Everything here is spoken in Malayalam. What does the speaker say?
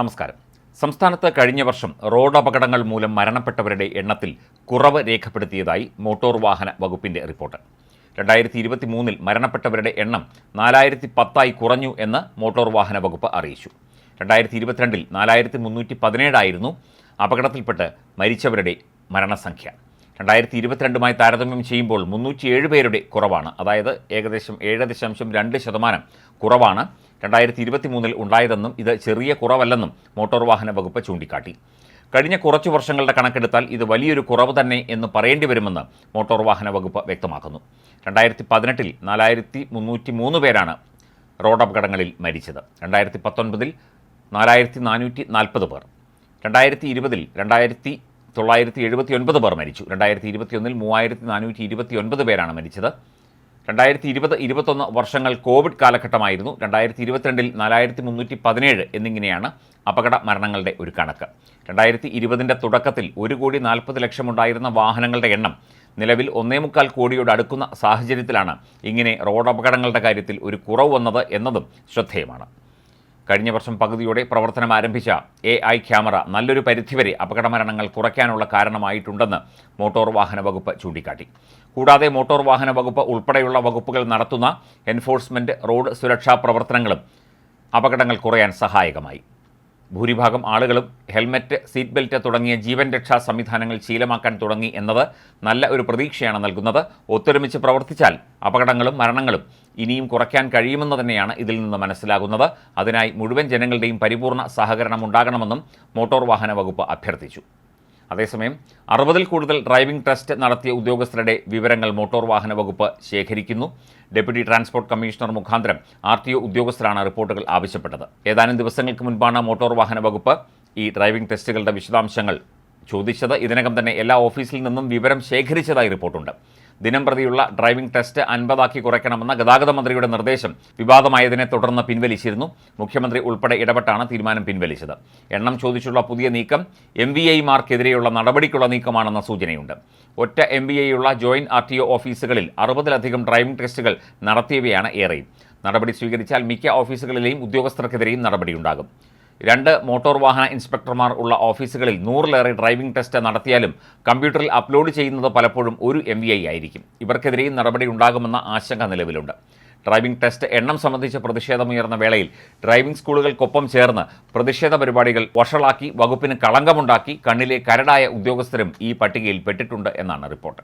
നമസ്കാരം. സംസ്ഥാനത്ത് കഴിഞ്ഞ വർഷം റോഡ് അപകടങ്ങൾ മൂലം മരണപ്പെട്ടവരുടെ എണ്ണത്തിൽ കുറവ് രേഖപ്പെടുത്തിയതായി മോട്ടോർ വാഹന വകുപ്പിന്റെ റിപ്പോർട്ട്. രണ്ടായിരത്തി ഇരുപത്തി മൂന്നിൽ മരണപ്പെട്ടവരുടെ എണ്ണം നാലായിരത്തി പത്തായി കുറഞ്ഞു എന്ന് മോട്ടോർ വാഹന വകുപ്പ് അറിയിച്ചു. രണ്ടായിരത്തി ഇരുപത്തിരണ്ടിൽ നാലായിരത്തി മുന്നൂറ്റി പതിനേഴായിരുന്നു അപകടത്തിൽപ്പെട്ട് മരിച്ചവരുടെ മരണസംഖ്യ. രണ്ടായിരത്തി ഇരുപത്തിരണ്ടുമായി താരതമ്യം ചെയ്യുമ്പോൾ മുന്നൂറ്റിയേഴ് പേരുടെ കുറവാണ്. അതായത് ഏകദേശം ഏഴ് ദശാംശം രണ്ട് ശതമാനം കുറവാണ്. രണ്ടായിരത്തി ഇരുപത്തി മൂന്നിൽ ഉണ്ടായതെന്നും ഇത് ചെറിയ കുറവല്ലെന്നും മോട്ടോർ വാഹന വകുപ്പ് ചൂണ്ടിക്കാട്ടി. കഴിഞ്ഞ കുറച്ചു വർഷങ്ങളുടെ കണക്കെടുത്താൽ ഇത് വലിയൊരു കുറവ് തന്നെ എന്ന് പറയേണ്ടി വരുമെന്ന് മോട്ടോർ വാഹന വകുപ്പ് വ്യക്തമാക്കുന്നു. രണ്ടായിരത്തി പതിനെട്ടിൽ നാലായിരത്തി മുന്നൂറ്റി മൂന്ന് പേരാണ് റോഡ് അപകടങ്ങളിൽ മരിച്ചത്. രണ്ടായിരത്തി പത്തൊൻപതിൽ നാലായിരത്തി നാനൂറ്റി നാൽപ്പത് പേർ. രണ്ടായിരത്തി ഇരുപതിൽ രണ്ടായിരത്തി തൊള്ളായിരത്തി എഴുപത്തി ഒൻപത് പേർ മരിച്ചു. രണ്ടായിരത്തി ഇരുപത്തിയൊന്നിൽ മൂവായിരത്തി നാനൂറ്റി ഇരുപത്തി ഒൻപത് പേരാണ് മരിച്ചത്. രണ്ടായിരത്തി ഇരുപത് ഇരുപത്തൊന്ന് വർഷങ്ങൾ കോവിഡ് കാലഘട്ടമായിരുന്നു. രണ്ടായിരത്തി ഇരുപത്തിരണ്ടിൽ നാലായിരത്തി മുന്നൂറ്റി പതിനേഴ് എന്നിങ്ങനെയാണ് അപകട മരണങ്ങളുടെ ഒരു കണക്ക്. രണ്ടായിരത്തി ഇരുപതിന്റെ തുടക്കത്തിൽ ഒരു കോടി നാൽപ്പത് ലക്ഷമുണ്ടായിരുന്ന വാഹനങ്ങളുടെ എണ്ണം നിലവിൽ ഒന്നേ മുക്കാൽ കോടിയോട് അടുക്കുന്ന സാഹചര്യത്തിലാണ് ഇങ്ങനെ റോഡ് അപകടങ്ങളുടെ കാര്യത്തിൽ ഒരു കുറവ് വന്നത് എന്നതും ശ്രദ്ധേയമാണ്. കഴിഞ്ഞ വർഷം പകുതിയോടെ പ്രവർത്തനം ആരംഭിച്ച എ ഐ ക്യാമറ നല്ലൊരു പരിധിവരെ അപകടമരണങ്ങൾ കുറയ്ക്കാനുള്ള കാരണമായിട്ടുണ്ടെന്ന് മോട്ടോർ വാഹന വകുപ്പ് ചൂണ്ടിക്കാട്ടി. കൂടാതെ മോട്ടോർ വാഹന വകുപ്പ് ഉൾപ്പെടെയുള്ള വകുപ്പുകൾ നടത്തുന്ന എൻഫോഴ്സ്മെന്റ് റോഡ് സുരക്ഷാ പ്രവർത്തനങ്ങളും അപകടങ്ങൾ കുറയാൻ സഹായകമായി. ഭൂരിഭാഗം ആളുകളും ഹെൽമറ്റ് സീറ്റ് ബെൽറ്റ് തുടങ്ങിയ ജീവൻ രക്ഷാ സംവിധാനങ്ങൾ ശീലമാക്കാൻ തുടങ്ങി എന്നത് നല്ല ഒരു പ്രതീക്ഷയാണ് നൽകുന്നത്. ഒത്തൊരുമിച്ച് പ്രവർത്തിച്ചാൽ അപകടങ്ങളും മരണങ്ങളും ഇനിയും കുറയ്ക്കാൻ കഴിയുമെന്ന് തന്നെയാണ് ഇതിൽ നിന്ന് മനസ്സിലാകുന്നത്. അതിനായി മുഴുവൻ ജനങ്ങളുടെയും പരിപൂർണ സഹകരണം ഉണ്ടാകണമെന്നും മോട്ടോർ വാഹന വകുപ്പ് അഭ്യർത്ഥിച്ചു. അതേസമയം അറുപതിൽ കൂടുതൽ ഡ്രൈവിംഗ് ടെസ്റ്റ് നടത്തിയ ഉദ്യോഗസ്ഥരുടെ വിവരങ്ങൾ മോട്ടോർ വാഹന വകുപ്പ് ശേഖരിക്കുന്നു. ഡെപ്യൂട്ടി ട്രാൻസ്പോർട്ട് കമ്മീഷണർ മുഖാന്തരം ആർ ടി ഒ ഉദ്യോഗസ്ഥരാണ് റിപ്പോർട്ടുകൾ ആവശ്യപ്പെട്ടത്. ഏതാനും ദിവസങ്ങൾക്ക് മുൻപാണ് മോട്ടോർ വാഹന വകുപ്പ് ഈ ഡ്രൈവിംഗ് ടെസ്റ്റുകളുടെ വിശദാംശങ്ങൾ ചോദിച്ചത്. ഇതിനകം തന്നെ എല്ലാ ഓഫീസിൽ നിന്നും വിവരം ശേഖരിച്ചതായി റിപ്പോർട്ടുണ്ട്. ദിനം പ്രതിയുള്ള ഡ്രൈവിംഗ് ടെസ്റ്റ് അൻപതാക്കി കുറയ്ക്കണമെന്ന ഗതാഗത മന്ത്രിയുടെ നിർദ്ദേശം വിവാദമായതിനെ തുടർന്ന് പിൻവലിച്ചിരുന്നു. മുഖ്യമന്ത്രി ഉൾപ്പെടെ ഇടപെട്ടാണ് തീരുമാനം പിൻവലിച്ചത്. എണ്ണം ചോദിച്ചുള്ള പുതിയ നീക്കം എം വി ഐമാർക്കെതിരെയുള്ള നടപടിക്കുള്ള നീക്കമാണെന്ന സൂചനയുണ്ട്. ഒറ്റ എം വി ഐയുള്ള ജോയിന്റ് ആർ ടി ഒ ഓഫീസുകളിൽ അറുപതിലധികം ഡ്രൈവിംഗ് ടെസ്റ്റുകൾ നടത്തിയവയാണ് ഏറെയും. നടപടി സ്വീകരിച്ചാൽ മിക്ക ഓഫീസുകളിലെയും ഉദ്യോഗസ്ഥർക്കെതിരെയും നടപടിയുണ്ടാകും. രണ്ട് മോട്ടോർ വാഹന ഇൻസ്പെക്ടർമാർ ഉള്ള ഓഫീസുകളിൽ നൂറിലേറെ ഡ്രൈവിംഗ് ടെസ്റ്റ് നടത്തിയാലും കമ്പ്യൂട്ടറിൽ അപ്ലോഡ് ചെയ്യുന്നത് പലപ്പോഴും ഒരു എം ആയിരിക്കും. ഇവർക്കെതിരെയും നടപടി ഉണ്ടാകുമെന്ന ആശങ്ക നിലവിലുണ്ട്. ഡ്രൈവിംഗ് ടെസ്റ്റ് എണ്ണം സംബന്ധിച്ച് പ്രതിഷേധമുയർന്ന വേളയിൽ ഡ്രൈവിംഗ് സ്കൂളുകൾക്കൊപ്പം ചേർന്ന് പ്രതിഷേധ പരിപാടികൾ വഷളാക്കി വകുപ്പിന് കളങ്കമുണ്ടാക്കി കണ്ണിലെ കരടായ ഉദ്യോഗസ്ഥരും ഈ പട്ടികയിൽ പെട്ടിട്ടുണ്ട് എന്നാണ് റിപ്പോർട്ട്.